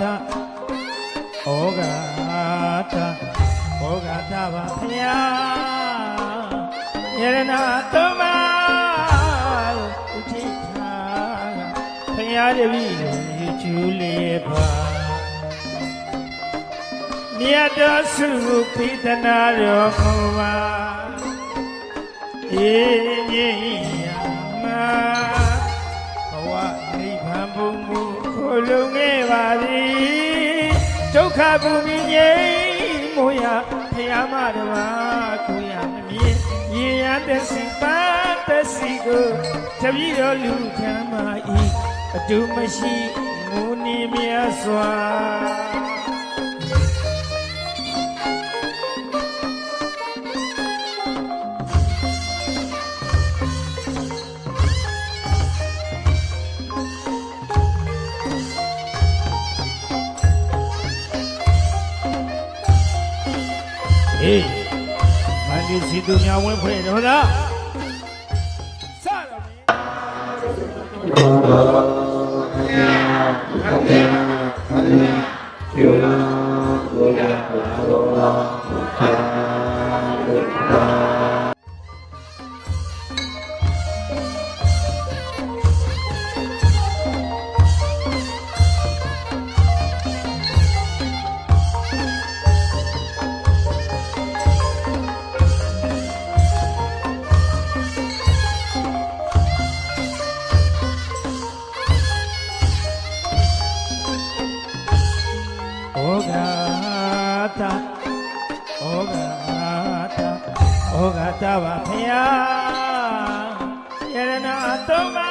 ဩဃာတဩဃာတပါဖျားယရနာသုံးပါးဥထိထားကဖျားတပည့်ကိုကျူးလေးပါမြတ်တော်စုကိုပိဒနာတော်မူပါအေးငြိမ်းရမှာဘဝနိဗ္ဗာန်ဘုံမူခို လုံခဲ့ပါသည်ဒုက္ခဘူမိငြိမ်းမို့ရဖယားမတော်မှာကိုရမမြင်ရေရတဲ့စီပါတဲ့စီကိုတပည့်တော်လူချမ်းမာဤအတူမရှိမူနီမြတ်စွာ ဟေးမန္တစီသူများဝင်ဖွဲ့တော်လားစတော်မီဩ Ogata, Ogata, Ogata, Ogata, Ogata, Ogata, Ogata, Ogata,